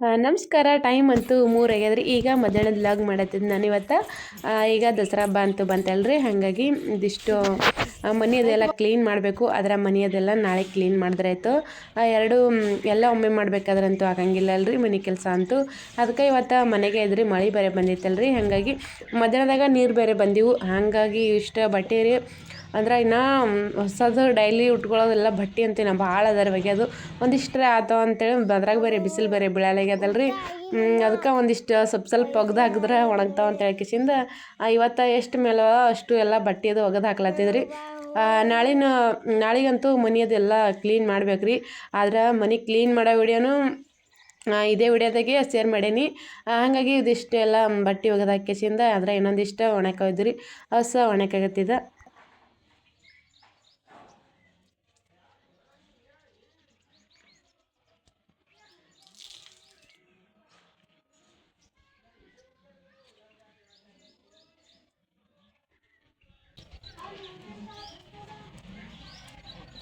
ನಮಸ್ಕಾರ ಟೈಮ್ ಅಂತೂ ಮೂರು ಆಗ್ಯಾದ್ರಿ. ಈಗ ಮಧ್ಯಾಹ್ನದ ಲಾಗ್ ಮಾಡತ್ತಿದ್ದು ನಾನು ಇವತ್ತು. ಈಗ ದಸರಾ ಹಬ್ಬ ಅಂತೂ ಬಂತಲ್ರಿ. ಹಾಗಾಗಿ ಇದಿಷ್ಟು ಮನೆಯದೆಲ್ಲ ಕ್ಲೀನ್ ಮಾಡಬೇಕು. ಅದರ ಮನೆಯದೆಲ್ಲ ನಾಳೆ ಕ್ಲೀನ್ ಮಾಡಿದ್ರೆ ಆಯಿತು ಎರಡು ಎಲ್ಲ ಒಮ್ಮೆ ಮಾಡಬೇಕಾದ್ರಂತೂ ಆಗಂಗಿಲ್ಲ ಅಲ್ರಿ ಮನೆ ಕೆಲಸ ಅಂತೂ. ಅದಕ್ಕೆ ಇವತ್ತು ಮನೆಗೆ ಇದ್ರಿ ಮಳೆ ಬೇರೆ ಬಂದಿತ್ತಲ್ರಿ. ಹಾಗಾಗಿ ಮಧ್ಯಾಹ್ನದಾಗ ನೀರು ಬೇರೆ ಬಂದಿವು. ಹಾಗಾಗಿ ಇಷ್ಟು ಬಟ್ಟೆ ರೀ ಅಂದ್ರೆ ಇನ್ನು ಹೊಸದು ಡೈಲಿ ಉಟ್ಕೊಳ್ಳೋದೆಲ್ಲ ಬಟ್ಟೆ ಅಂತೀನ ಭಾಳ ಅದರ ಬಗ್ಗೆ ಅದು ಒಂದಿಷ್ಟು ಆತವ ಅಂತೇಳಿ ಅದ್ರಾಗ ಬೇರೆ ಬಿಸಿಲು ಬೇರೆ ಬೀಳಲಾಗ್ಯದಲ್ರಿ ಅದಕ್ಕೆ ಒಂದಿಷ್ಟು ಸ್ವಲ್ಪ ಸ್ವಲ್ಪ ಒಗ್ದು ಹಾಕಿದ್ರೆ ಒಣಗ್ತಾವ ಅಂತ ಹೇಳ್ಕಿಸಿಂದ ಇವತ್ತು ಎಷ್ಟು ಮೇಲೋ ಅಷ್ಟು ಎಲ್ಲ ಬಟ್ಟೆ ಅದು ಒಗದು ಹಾಕ್ಲತ್ತಿದ್ರಿ. ನಾಳಿನ, ನಾಳಿಗಂತೂ ಮನೆಯದು ಎಲ್ಲ ಕ್ಲೀನ್ ಮಾಡ್ಬೇಕು ರೀ ಆದ್ರೆ ಮನೆ ಕ್ಲೀನ್ ಮಾಡೋ ವಿಡಿಯೋನು ಇದೇ ವಿಡಿಯೋದಾಗೆ ಶೇರ್ ಮಾಡೀನಿ. ಹಾಗಾಗಿ ಇದಿಷ್ಟು ಎಲ್ಲ ಬಟ್ಟೆ ಒಗೆದು ಹಾಕಿಸಿಂದ ಆದ್ರೆ ಇನ್ನೊಂದಿಷ್ಟು ಒಣಕೋಯ್ದ್ರಿ ಹೊಸ ಒಣಕಾಗತ್ತಿದ.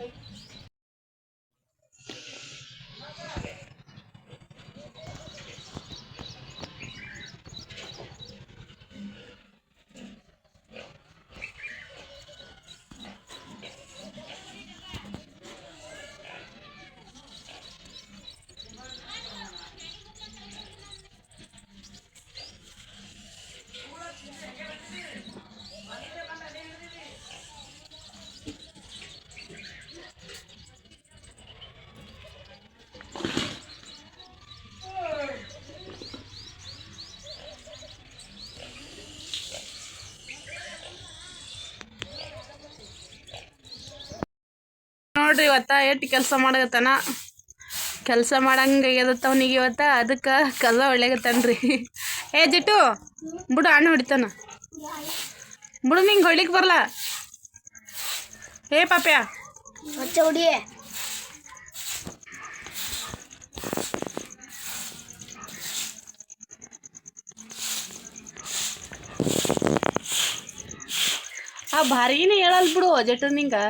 Okay. ನೋಡ್ರಿ ಇವತ್ತ ಎಷ್ಟು ಕೆಲಸ ಮಾಡಕತ್ತಾನ? ಕೆಲಸ ಮಾಡಂಗೆ ಆಗ್ಯದತ್ತ ಅವನಿಗೆ ಇವತ್ತ? ಅದಕ್ಕೆ ಕಲ್ಲ ಒಳ್ಳೆಗತ್ತನ್ರಿ ಏ ಜಿಟ್ಟು ಬಿಡು ಹಣ್ಣು ಹೊಡಿತಾನ. ಬಿಡು ನಿಂಗೆ ಹೊಡ್ಲಿಕ್ಕೆ ಬರಲ್ಲ ಏ ಪಾಪ್ಯ. ಆ ಭಾರಿನೇ ಹೇಳಲ್ ಬಿಡು ಜಟ್ಟು ನಿಂಗೆ.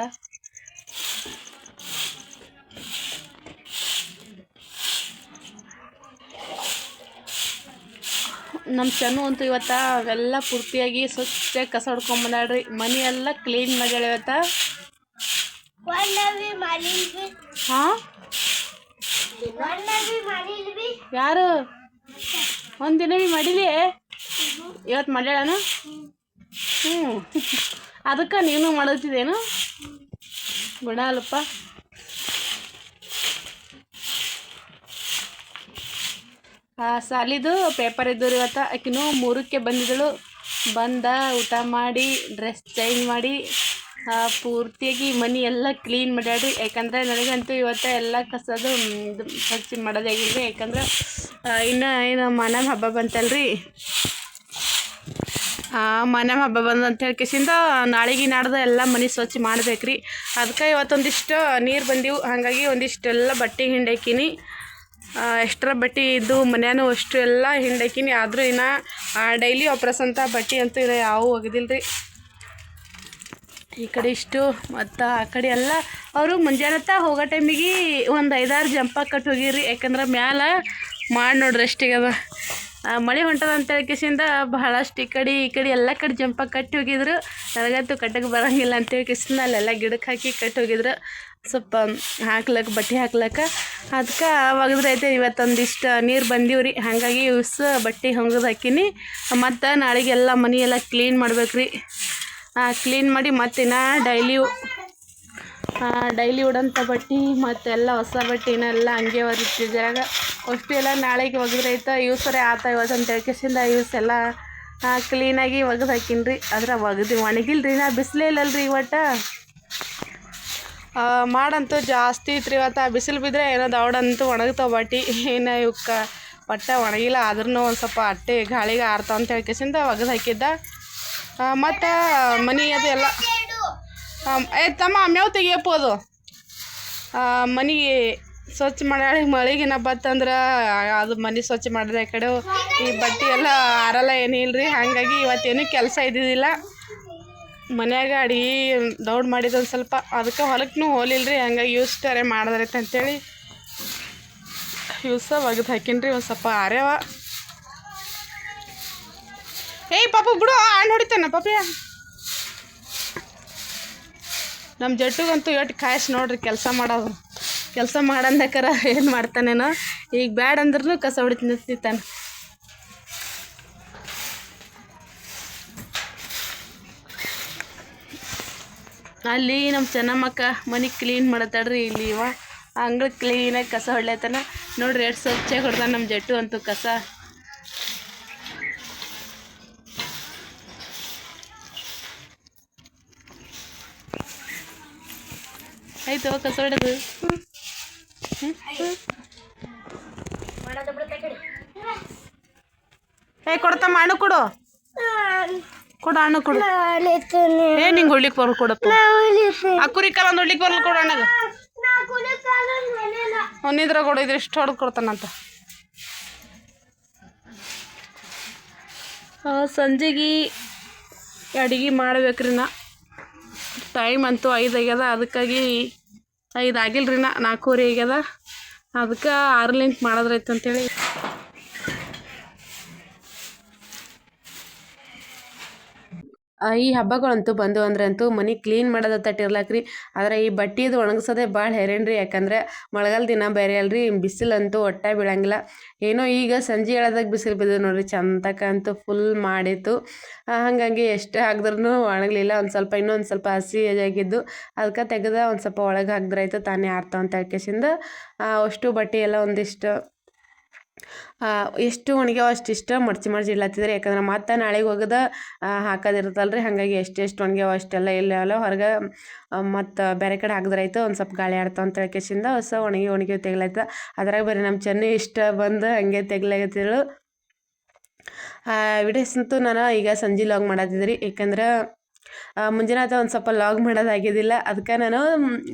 ನಮ್ಮ ಚನ್ನು ಅಂತೂ ಇವತ್ತು ಅವೆಲ್ಲ ಪೂರ್ತಿಯಾಗಿ ಸ್ವಚ್ಛ ಕಸ ಹೊಡ್ಕೊಂಬಂದಾಳ್ರಿ ಮನೆ ಎಲ್ಲ ಕ್ಲೀನ್ ಮಾಡ್ಯಾಳ ಇವತ್ತ. ಹಾಂ? ಯಾರು? ಒಂದಿನ ಭೀ ಮಾಡಿಲಿ? ಇವತ್ತು ಮಾಡ್ಯಾಳನು? ಹ್ಞೂ ಅದಕ್ಕೆ ನೀನು ಮಾಡತ್ತಿದ್ದೇನು ಗುಣ ಅಲ್ಲಪ್ಪ. ಸಾಲಿದು ಪೇಪರ್ ಇದ್ದು ಇವತ್ತು ಆಕಿನೂ ಮೂರಕ್ಕೆ ಬಂದಿದ್ದಳು. ಬಂದ ಊಟ ಮಾಡಿ ಡ್ರೆಸ್ ಚೇಂಜ್ ಮಾಡಿ ಪೂರ್ತಿಯಾಗಿ ಮನೆ ಎಲ್ಲ ಕ್ಲೀನ್ ಮಾಡ್ಯಾಡ್ರಿ ಯಾಕಂದರೆ ನನಗಂತೂ ಇವತ್ತು ಎಲ್ಲ ಕಸದು ಮ್, ಇದು ಸ್ವಚ್ಛ ಮಾಡೋದೇ ಆಗಿಲ್ರಿ. ಯಾಕಂದ್ರೆ ಇನ್ನು ಏನು ಮಾನವ ಹಬ್ಬ ಬಂತಲ್ರಿ. ಆ, ಮಾನವ ಹಬ್ಬ ಬಂದ ಅಂತ ಹೇಳ್ಕೇಸಿಂದ ನಾಳೆಗೆ ನಾಡ್ದು ಎಲ್ಲ ಮನೆ ಸ್ವಚ್ಛ ಮಾಡ್ಬೇಕ್ರಿ. ಅದಕ್ಕೆ ಇವತ್ತೊಂದಿಷ್ಟು ನೀರು ಬಂದಿವು. ಹಾಗಾಗಿ ಒಂದಿಷ್ಟೆಲ್ಲ ಬಟ್ಟೆ ಹಿಂಡಾಕಿನಿ. ಎಷ್ಟರ ಬಟ್ಟೆ ಇದ್ದು, ಮನ್ಯಾನು ಅಷ್ಟು ಎಲ್ಲ ಹಿಂಡಾಕಿನಿ. ಆದರೂ ಇನ್ನು ಡೈಲಿ ವಾಪಸ್ ಅಂತ ಬಟ್ಟೆ ಅಂತೂ ಇನ್ನು ಯಾವುವು ರೀ ಈ ಕಡೆ ಇಷ್ಟು, ಮತ್ತು ಆ ಕಡೆ ಎಲ್ಲ. ಅವರು ಮುಂಜಾನತ್ತ ಹೋಗೋ ಟೈಮಿಗೆ ಒಂದು ಐದಾರು ಜಂಪ ಕಟ್ಟಿ ಹೋಗಿರಿ ಯಾಕಂದ್ರೆ ಮ್ಯಾಲ ಮಾಡಿ ನೋಡ್ರಿ ಅಷ್ಟಿಗೆ ಅದ. ಮಳೆ ಹೊಂಟದ ಅಂತ ಕೇಸಿಂದ ಬಹಳಷ್ಟು ಈ ಕಡೆ ಈ ಕಡೆ ಎಲ್ಲ ಕಡೆ ಜಂಪ ಕಟ್ಟಿ ಹೋಗಿದ್ರು ನನಗಂತೂ ಕಟ್ಟಕ್ಕೆ ಬರೋಂಗಿಲ್ಲ ಅಂತೇಳಿ ಹೇಳ್ಕೇಸಿಂದ ಅಲ್ಲೆಲ್ಲ ಗಿಡಕ್ಕೆ ಹಾಕಿ ಕಟ್ಟಿ ಹೋಗಿದ್ರು ಸ್ವಲ್ಪ ಹಾಕ್ಲಕ್ಕ, ಬಟ್ಟೆ ಹಾಕ್ಲಕ್ಕ. ಅದಕ್ಕೆ ಒಗದ್ರೈತೆ ಇವತ್ತೊಂದಿಷ್ಟು ನೀರು ಬಂದೀವ್ರಿ. ಹಾಗಾಗಿ ಉಸ್ ಬಟ್ಟೆ ಹೊಂಗದು ಹಾಕೀನಿ. ಮತ್ತು ನಾಳೆಗೆಲ್ಲ ಮನೆ ಎಲ್ಲ ಕ್ಲೀನ್ ಮಾಡ್ಬೇಕ್ರಿ. ಕ್ಲೀನ್ ಮಾಡಿ ಮತ್ತೆ ನಾ ಡೈಲಿ ಡೈಲಿ ಉಡೋಂಥ ಬಟ್ಟೆ, ಮತ್ತೆಲ್ಲ ಹೊಸ ಬಟ್ಟೆನೆಲ್ಲ ಹಂಗೆ ಜರಾಗ ಅಷ್ಟು ಎಲ್ಲ ನಾಳೆಗೆ ಒಗೆದ್ರೈತೆ ಯೂಸ್ ಸರಿ ಆತ ಇವತ್ತು ಅಂತ ಹೇಳ್ಕೇಸಿಂದ ಎಲ್ಲ ಕ್ಲೀನಾಗಿ ಹಾಕಿನಿ ರೀ ಅದ್ರ ಒಗದು ರೀ ನಾ, ಬಿಸಿಲೇ ಇಲ್ಲಲ್ರಿ ಇವತ್ತು. ಮಾಡಂತೂ ಜಾಸ್ತಿ ಐತ್ರಿ ಇವತ್ತು ಬಿಸಿಲು ಬಿದ್ದರೆ ಏನೋ ದೌಡಂತೂ ಒಣಗ್ತಾವೆ ಬಟ್ಟೆ ಏನು ಇವಕ್ಕೆ ಬಟ್ಟೆ ಒಣಗಿಲ್ಲ ಆದ್ರೂ ಒಂದು ಸ್ವಲ್ಪ ಅಟ್ಟೆ ಗಾಳಿಗೆ ಆರ್ತಾವ ಅಂತ ಹೇಳ್ಕೇಸಿಂದ ಒಗದು ಹಾಕಿದ್ದ. ಮತ್ತು ಮನೆ ಅದು ಎಲ್ಲ. ಏ ತಮ್ಮ, ಮೇವು ತೆಗಿಯಪ್ಪ ಅದು. ಮನೆಗೆ ಸ್ವಚ್ಛ ಮಾಡಿ ಮಳೆಗಿನ ಬತ್ತಂದ್ರೆ ಅದು ಮನೆ ಸ್ವಚ್ಛ ಮಾಡಿದ್ರೆ ಕಡೆ. ಈ ಬಟ್ಟೆ ಎಲ್ಲ ಆರಲ್ಲ ಏನಿಲ್ಲ ರೀ ಹಾಗಾಗಿ ಇವತ್ತೇನು ಕೆಲಸ ಇದ್ದಿದ್ದಿಲ್ಲ ಮನ್ಯಾಗ ಅಡಿಗೆ ದೌಡ್ ಮಾಡಿದ ಒಂದು ಸ್ವಲ್ಪ, ಅದಕ್ಕೆ ಹೊಲಕ್ಕೂ ಹೋಲಿಲ್ಲ ರೀ ಹಂಗಾಗಿ ಯೂಸ್ ಮಾಡಿದ್ರೈತೆ ಅಂತೇಳಿ. ಇವ್ಸ ಒಗದು ರೀ ಒಂದು ಸ್ವಲ್ಪ ಆರ್ಯವ. ಏಯ್ ಪಾಪ, ಬಿಡು ಹಣ್ಣು ಹೊಡಿತಾನ ಪಾಪಿಯ ನಮ್ಮ ಜಟ್ಟಿಗಂತೂ ಎಟ್ಟು ಕಾಯ್ಸಿ ನೋಡ್ರಿ, ಕೆಲಸ ಮಾಡೋದು. ಕೆಲಸ ಮಾಡಂದಕ್ಕಾರ ಏನು ಮಾಡ್ತಾನೇನೋ. ಈಗ ಬ್ಯಾಡ ಅಂದ್ರೂ ಕಸ ಹೊಡಿತೀನಿ ಅಲ್ಲಿ ನಮ್ಮ ಚೆನ್ನಮ್ಮಕ್ಕ ಮನೆ ಕ್ಲೀನ್ ಮಾಡತ್ತಾಳ್ರಿ ಇಲ್ಲಿ ಇವ. ಅಂಗಳ ಕ್ಲೀನಾಗಿ ಕಸ ಹೊಡ್ಲತ್ತಾನ. ನೋಡ್ರಿ ಎಷ್ಟು ಸ್ವಚ್ಛ ಹೊಡ್ದಾನ ನಮ್ಮ ಜಟ್ಟು ಅಂತೂ ಕಸ. ಆಯ್ತು ಕಸ ಹೊಡೆದು ಏ ಕೊಡ್ತಮ್ಮ ಹಣ್ಣು ಕೊಡು. ಕೊಡು ಹಣ್ಣು ಕೊಡು. ಏ ನಿಂಗೆ ಹೊಡ್ಲಿಕ್ಕೆ ಬರೋ ಕೊಡಪ್ಪ. ಆ ಕುರಿ ಕಾಲ ಒಂದು ಹೊಡ್ಲಿಕ್ಕೆ ಬರಲ್ಲ ಕೊಡು ಅಣ್ಣಗ. ಅವನಿದ್ರ ಕೊಡು, ಇದ್ರ ಇಷ್ಟು ಹೊಡೆದು ಕೊಡ್ತಾನಂತ. ಸಂಜೆಗೆ ಅಡಿಗೆ ಮಾಡ್ಬೇಕ್ರಿ ನಾ. ಟೈಮ್ ಅಂತೂ ಐದು ಆಗ್ಯದ, ಅದಕ್ಕಾಗಿ ಐದು ಆಗಿಲ್ರಿ ನಾ, ನಾಲ್ಕೂವರೆ ಆಗ್ಯದ. ಅದಕ್ಕೆ ಆರ್ಲಿಂಟ್ ಮಾಡೋದ್ರೈತೆ ಅಂತೇಳಿ. ಈ ಹಬ್ಬಗಳಂತೂ ಬಂದು ಅಂದ್ರೆ ಅಂತೂ ಮನೆ ಕ್ಲೀನ್ ಮಾಡೋದತ್ತ ಇರ್ಲಾಕ್ರಿ ಆದ್ರೆ ಈ ಬಟ್ಟೆದು ಒಣಗಿಸೋದೇ ಭಾಳ ಹೆರೇನ್ರಿ, ಯಾಕಂದ್ರೆ ಮಳೆಗಾಲ ದಿನ ಬೇರೆ ಅಲ್ರಿ, ಬಿಸಿಲಂತೂ ಒಟ್ಟೆ ಬೀಳಂಗಿಲ್ಲ. ಏನೋ ಈಗ ಸಂಜೆ ಹೇಳೋದಾಗ ಬಿಸಿಲು ಬಿದ್ದು ನೋಡ್ರಿ ಚಂದಕ್ಕಂತೂ ಫುಲ್ ಮಾಡಿತ್ತು. ಹಾಗಾಗಿ ಎಷ್ಟೇ ಹಾಕಿದ್ರೂ ಒಣಗಲಿಲ್ಲ, ಒಂದು ಸ್ವಲ್ಪ ಇನ್ನೊಂದು ಸ್ವಲ್ಪ ಹಸಿ ಆಗಿದ್ದು. ಅದಕ್ಕೆ ತೆಗೆದ ಒಂದು ಸ್ವಲ್ಪ ಒಳಗೆ ಹಾಕಿದ್ರಾಯ್ತು, ತಾನೇ ಆರ್ತವಂತ ಹೇಳ್ಕೇಸಿಂದ ಅಷ್ಟು ಬಟ್ಟೆ ಎಲ್ಲ ಒಂದಿಷ್ಟು ಎಷ್ಟು ಒಣಗ್ಯಾವ ಅಷ್ಟಿಷ್ಟ ಮಡ್ಚಿ ಮಡ್ಚಿ ಇಡ್ಲತ್ತಿದ್ರೆ. ಯಾಕಂದ್ರೆ ಮತ್ತೆ ನಾಳೆಗೆ ಹೋಗದ ಹಾಕೋದಿರ್ತಲ್ಲ ರೀ ಹಾಗಾಗಿ ಎಷ್ಟೆಷ್ಟು ಒಣಗ್ಯಾವ ಅಷ್ಟೆಲ್ಲ ಇಲ್ಲ ಹೊರಗೆ ಮತ್ತು ಬೇರೆ ಕಡೆ ಹಾಕಿದ್ರಾಯ್ತು, ಒಂದು ಸ್ವಲ್ಪ ಗಾಳಿ ಆಡ್ತಾವ ಅಂತ ಹೇಳ್ಕೆಸಿಂದ ಹೊಸ ಒಣಗಿ ಒಣಗಿ ತೆಗ್ಲಾಯ್ತು. ಅದ್ರಾಗ ಬರೀ ನಮ್ಮ ಚೆನ್ನ ಇಷ್ಟ ಬಂದು ಹಂಗೆ ತೆಗ್ಲಾಗತ್ತಿಳು ವಿಡಿಯೋಸ್ ಅಂತೂ ನಾನು ಈಗ ಸಂಜೆ ಲಾಗ್ ಮಾಡತ್ತಿದ್ರಿ ಯಾಕಂದ್ರೆ ಮುಂಜಾನೆ ಆತ ಒಂದು ಸ್ವಲ್ಪ ಲಾಗ್ ಮಾಡೋದಾಗಿದ್ದಿಲ್ಲ ಅದಕ್ಕೆ ನಾನು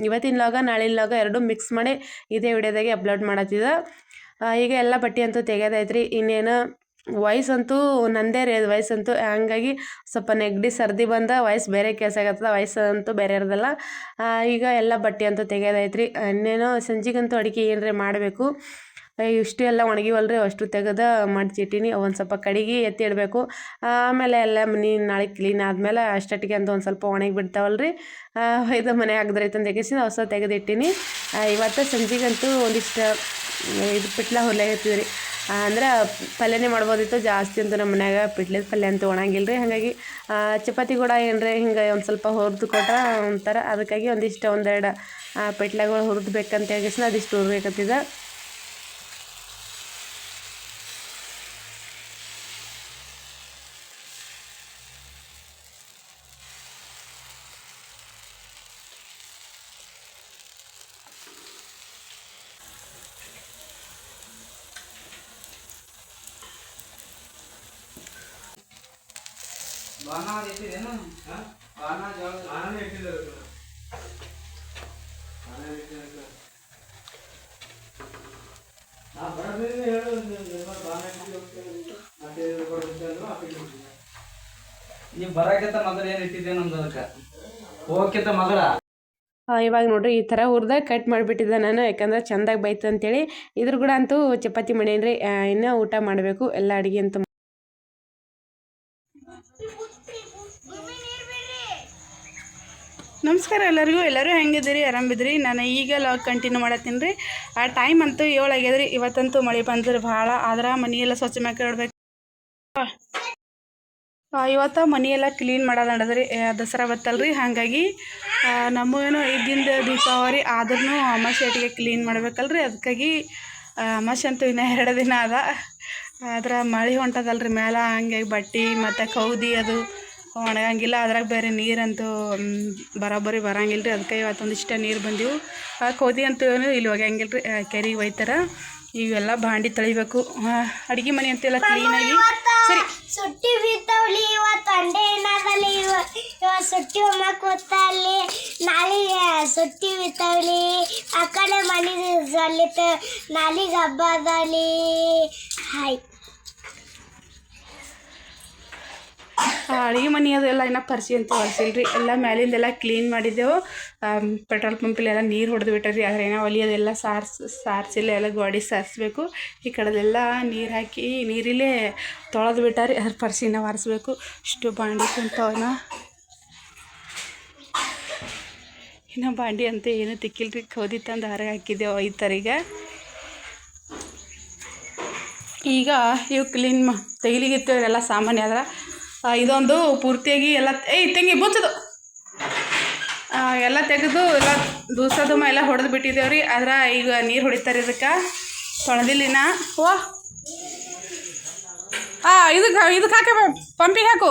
ಇವತ್ತಿನ ಲಾಗ, ನಾಳಿನ ಲಾಗ ಎರಡೂ ಮಿಕ್ಸ್ ಮಾಡಿ ಇದೇ ವಿಡಿಯೋದಾಗೆ ಅಪ್ಲೋಡ್ ಮಾಡತ್ತಿದ್ದೆ. ಈಗ ಎಲ್ಲ ಬಟ್ಟೆ ಅಂತೂ ತೆಗೆದೈತ್ರಿ ಇನ್ನೇನು ವಯಸ್ಸಂತೂ ನಂದೇ ರೀ ಅದು ವಾಯ್ಸ್ ಅಂತೂ. ಹಂಗಾಗಿ ಸ್ವಲ್ಪ ನೆಗಡಿ, ಸರ್ದಿ ಬಂದ ವಯಸ್ಸು ಬೇರೆ ಕೆಲಸ ಆಗತ್ತದ ವಾಯ್ಸ್ ಅಂತೂ ಬೇರೆ ಇರೋದಲ್ಲ. ಈಗ ಎಲ್ಲ ಬಟ್ಟೆ ಅಂತೂ ತೆಗೆದೈತ್ರಿ ಇನ್ನೇನೋ ಸಂಜೆಗಂತೂ ಅಡುಗೆ ಏನರೇ ಮಾಡಬೇಕು. ಇಷ್ಟು ಎಲ್ಲ ಒಣಗಿವಲ್ರಿ, ಅಷ್ಟು ತೆಗೆದು ಮಡ್ಚಿಟ್ಟಿನಿ ಒಂದು ಸ್ವಲ್ಪ ಕಡಿಗೆ ಎತ್ತಿ ಇಡಬೇಕು. ಆಮೇಲೆ ಎಲ್ಲ ಮನೆ ನಾಳೆ ಕ್ಲೀನ್ ಆದಮೇಲೆ ಅಷ್ಟೊಟ್ಟಿಗೆ ಅಂತ ಒಂದು ಸ್ವಲ್ಪ ಒಣಗಿ ಬಿಡ್ತಾವಲ್ರಿ. ಇದು ಮನೆ ಆಗದ್ರೈತಂದು ಅಂತ ಹೊಸ ತೆಗೆದಿಟ್ಟಿನಿ. ಇವತ್ತು ಸಂಜೆಗಂತೂ ಒಂದಿಷ್ಟು ಇದು ಪಿಟ್ಲ ಹೊರ್ಲಾಗತ್ತಿದ್ರಿ ಅಂದ್ರೆ ಪಲ್ಯನೇ ಮಾಡ್ಬೋದಿತ್ತು ಜಾಸ್ತಿ ಅಂತ ನಮ್ಮ ಮನ್ಯಾಗ ಪಿಟ್ಲದ ಪಲ್ಯ ಅಂತ ಒಣಗಿಲ್ಲ ರೀ ಹಾಗಾಗಿ ಚಪಾತಿ ಕೂಡ ಏನ್ರಿ ಹಿಂಗೆ ಒಂದು ಸ್ವಲ್ಪ ಹುರಿದು ಕೊಟ್ರೆ ಒಂಥರ ಅದಕ್ಕಾಗಿ ಒಂದಿಷ್ಟು ಒಂದೆರಡು ಪಿಟ್ಲಗಳು ಹುರಿದು ಬೇಕಂತ ಅದಿಷ್ಟು ಹುರ್ಬೇಕತ್ತಿದ ನೀವು ಬರಕ್ಕಿಂತ ಮೊದಲು ಏನು ಇಟ್ಟಿದ್ದೆ ನಮ್ದು ಅದಕ್ಕೆ? ಹೋಗಕ್ಕಿಂತ ಮೊದಲ? ಆ, ಇವಾಗ ನೋಡ್ರಿ ಈ ಥರ ಹುರ್ದ ಕಟ್ ಮಾಡಿಬಿಟ್ಟಿದ್ದೆ ನಾನು ಯಾಕಂದ್ರೆ ಚಂದಾಗಿ ಬೈತು ಅಂತೇಳಿ. ಇದ್ರ ಕೂಡ ಅಂತೂ ಚಪಾತಿ ಮಾಡೇನ್ರಿ ಇನ್ನೂ ಊಟ ಮಾಡಬೇಕು ಎಲ್ಲ ಅಡುಗೆ ಅಂತೂ ನಮಸ್ಕಾರ ಎಲ್ಲರಿಗೂ. ಎಲ್ಲರೂ ಹೆಂಗಿದ್ದೀರಿ? ಆರಾಮಿದ್ರಿ ನಾನು ಈಗ ಲಾಗ್ ಕಂಟಿನ್ಯೂ ಮಾಡತ್ತೀನಿ ರೀ. ಆ ಟೈಮ್ ಅಂತೂ ಆಗ್ಯದ್ರಿ. ಇವತ್ತಂತೂ ಮಳೆ ಬಂದ್ರೆ ಭಾಳ. ಆದ್ರೆ ಮನೆಯೆಲ್ಲ ಸ್ವಚ್ಛ ಮಾಡ್ಕೊಡ್ಬೇಕು ಇವತ್ತು ಮನೆಯೆಲ್ಲ ಕ್ಲೀನ್ ಮಾಡೋದು ಅಂಡದ್ರಿ ದಸರಾ ಬತ್ತಲ್ರಿ. ಹಾಗಾಗಿ ನಮಗೇನು ಈಗಿಂದ ದೀಪಾವಳಿ ಆದ್ರೂ ಅಮ್ಮ ಒಟ್ಟಿಗೆ ಕ್ಲೀನ್ ಮಾಡ್ಬೇಕಲ್ರಿ. ಅದಕ್ಕಾಗಿ ಆ, ಅಮಾಸೆ ಅಂತೂ ಇನ್ನೂ ಎರಡು ದಿನ ಅದ. ಆದ್ರೆ ಮಳೆ ಹೊಂಟದಲ್ರಿ. ಮೇಲೆ ಹಂಗಾಗಿ ಬಟ್ಟೆ ಮತ್ತು ಕೌದಿ ಅದು ಒಣಗಂಗಿಲ್ಲ. ಅದ್ರಾಗ ಬೇರೆ ನೀರಂತೂ ಬರೋಬ್ಬರಿ ಬರಂಗಿಲ್ಲ ರೀ ಅದಕ್ಕೆ ಇವತ್ತೊಂದಿಷ್ಟು ನೀರು ಬಂದಿವು. ಆ ಕೋದಿ ಅಂತೂ ಇಲ್ಲಿ ಒಗ್ಯಂಗಿಲ್ಲ ರೀ ಕೆರೆಗೆ ಒಯ್ತಾರ. ಇವೆಲ್ಲ ಭಾಂಡಿ ತೊಳಿಬೇಕು. ಅಡುಗೆ ಮನೆ ಅಂತೆಲ್ಲ ಕ್ಲೀನಾಗಿ ಸರಿ. ಸುಟ್ಟಿ ಬಿತ್ತವ್ಲಿ ಇವತ್ತು ಅಂಡೆ ಏನಾದಲ್ಲಿ ಇವ ಇವ ಸುಟ್ಟಿ ಅಮ್ಮ ಕೂತಲ್ಲಿ ನಾಳೆಗೆ ಸುಟ್ಟಿ ಬಿತ್ತವ್ಲಿ ಆ ಕಡೆ ಮನೆ ಸಲ್ಲಿತ ನಾಳಿಗೆ ಹಬ್ಬ ಅದಲಿ ಹಾಯ್. ಅಡುಗೆ ಮನೆ ಅದೆಲ್ಲ ಇನ್ನೂ ಪರ್ಸಿ ಅಂತ ಒರೆಸಿಲ್ರಿ ಎಲ್ಲ ಮ್ಯಾಲಿಂದೆಲ್ಲ ಕ್ಲೀನ್ ಮಾಡಿದ್ದೆವು. ಪೆಟ್ರೋಲ್ ಪಂಪಲ್ಲೆಲ್ಲ ನೀರು ಹೊಡೆದು ಬಿಟ್ಟರಿ ಆದರೆ ಏನೋ ಒಲಿ ಅದೆಲ್ಲ ಸಾರ್ಸ್ ಸಾರಿಸಿಲ್ಲ ಎಲ್ಲ ಗಾಡಿ ಸಾರಿಸ್ಬೇಕು. ಈ ಕಡೆದೆಲ್ಲ ನೀರು ಹಾಕಿ ನೀರಿಲ್ಲೇ ತೊಳೆದು ಬಿಟ್ಟಾರಿ. ಅದ್ರ ಪರಿಸಿನ ಒರೆಸ್ಬೇಕು ಇಷ್ಟು ಬಾಂಡಿ ಕುಂತವನ. ಇನ್ನು ಬಾಂಡಿ ಅಂತ ಏನು ರೀ ಕೋದಿ ತಂದು ಹೊರಗೆ ಹಾಕಿದ್ದೆವು ಒಯ್ತಾರೀಗ ಈಗ ಇವು ಕ್ಲೀನ್ ಮಾ ತೆಗಿಲಿಗಿತ್ತು ಎಲ್ಲ ಸಾಮಾನ್ಯ ಆದ್ರೆ ಇದೊಂದು ಪೂರ್ತಿಯಾಗಿ ಎಲ್ಲ, ಏಯ್, ತೆಂಗಿ, ಬುಚ್ಚದು. ಎಲ್ಲ ತೆಗೆದು ಎಲ್ಲ ದೂಸದುಮ ಎಲ್ಲ ಹೊಡೆದು ಬಿಟ್ಟಿದ್ದೇವೆ ರೀ. ಆದ್ರೆ ಈಗ ನೀರು ಹೊಡಿತಾರೆ ಇದಕ್ಕೆ. ತೊಳೆದಿಲ್ಲಿನ? ಓ ಆ, ಇದಕ್ಕೆ ಇದಕ್ಕೆ ಕಾಕೆ ಪಂಪಿಗೆ ಹಾಕು.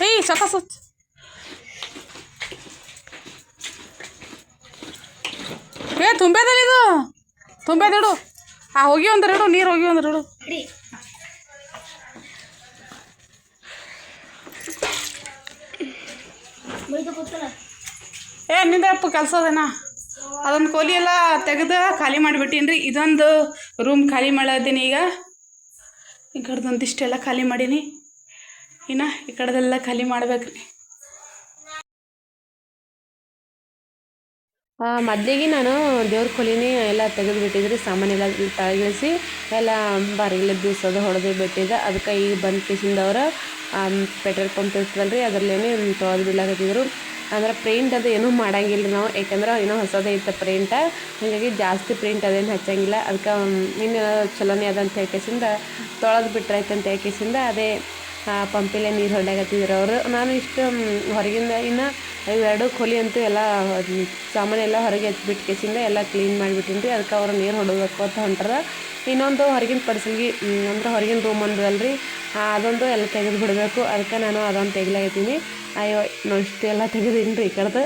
ಏಯ್, ಸೊಕ್ಕ ಸುತ್ತ ತುಂಬೇದಲ್ಲ ಇದು? ತುಂಬೇದಿಡು ಆ, ಹೋಗಿ ಅಂದ್ರೆ ಇಡು, ನೀರು ಹೋಗಿ ಅಂದ್ರೆ ಇಡು. ಏ ನಿಂದಪ್ಪ ಕೆಲಸ ಅದೊಂದು ಕೋಲಿ ಎಲ್ಲ ತೆಗೆದು ಖಾಲಿ ಮಾಡಿಬಿಟ್ಟೀನಿ ರೀ ಇದೊಂದು ರೂಮ್ ಖಾಲಿ ಮಾಡತ್ತೀನಿ ಈಗ. ಈ ಕಡೆದೊಂದಿಷ್ಟೆಲ್ಲ ಖಾಲಿ ಮಾಡೀನಿ. ಇನ್ನು ಈ ಕಡೆದೆಲ್ಲ ಖಾಲಿ ಮಾಡ್ಬೇಕು ರೀ ಮೊದಲಿಗೆ ನಾನು ದೇವ್ರ ಕೊಲಿನೇ ಎಲ್ಲ ತೆಗೆದು ಬಿಟ್ಟಿದ್ರಿ ಸಾಮಾನೆಲ್ಲ ತಳಗಿಳಿಸಿ ಎಲ್ಲ ಬಾರಿಗೆಲ್ಲ ಬೀಸೋದು ಹೊಡೆದು ಬಿಟ್ಟಿದ್ದೆ. ಅದಕ್ಕೆ ಈಗ ಬಂದ ಕೇಸಿಂದವ್ರು ಪೆಟ್ರೋಲ್ ಪಂಪ್ ಇರ್ತದಲ್ಲ ರೀ ಅದರಲ್ಲೇ ತೊಳೆದು ಬಿಡ್ಲಾಕತ್ತಿದ್ರು ಅಂದ್ರೆ ಪ್ರಿಂಟ್ ಅದು ಏನೂ ಮಾಡಂಗಿಲ್ಲ ನಾವು, ಯಾಕಂದ್ರೆ ಏನೋ ಹೊಸದೇ ಇತ್ತು ಪ್ರಿಂಟ ಹಾಗಾಗಿ ಜಾಸ್ತಿ ಪ್ರಿಂಟ್ ಅದೇನು ಹಚ್ಚಂಗಿಲ್ಲ. ಅದಕ್ಕೆ ಇನ್ನು ಚಲೋನೇ ಅದಂತ ಹೇಳ್ಕೇಸಿಂದ ತೊಳೆದು ಬಿಟ್ರಾಯ್ತಂತ ಹೇಳ್ಕೇಸಿಂದ ಅದೇ ಪಂಪಿಲೆ ನೀರು ಹೊಡ್ಯಾಕತ್ತಿದ್ರು ಅವರು. ನಾನು ಇಷ್ಟು ಹೊರಗಿಂದ ಇನ್ನು ಇವೆರಡು ಕೊಲಿ ಅಂತೂ ಎಲ್ಲ ಸಾಮಾನು ಎಲ್ಲ ಹೊರಗೆ ಎತ್ಬಿಟ್ಟು ಕೇಸಿಂದ ಎಲ್ಲ ಕ್ಲೀನ್ ಮಾಡಿಬಿಟ್ಟಿನಿ ರೀ ಅದಕ್ಕೆ ಅವ್ರು ನೀರು ಹೊಡಬೇಕು ಅಂತ ಹೊಂಟ್ರ. ಇನ್ನೊಂದು ಹೊರಗಿನ ಪಡ್ಸಲ್ಗಿ ಅಂದ್ರೆ ಹೊರಗಿನ ರೂಮ್ ಆ, ಅದೊಂದು ಎಲ್ಲ ತೆಗೆದು ಬಿಡಬೇಕು ಅದಕ್ಕೆ ನಾನು ಅದೊಂದು ತೆಗಿಲಾಗತ್ತೀನಿ ಅಯ್ಯೋ ಇಷ್ಟೆಲ್ಲ ತೆಗೆದೀನಿ ರೀ ಈ ಕಡೆದು.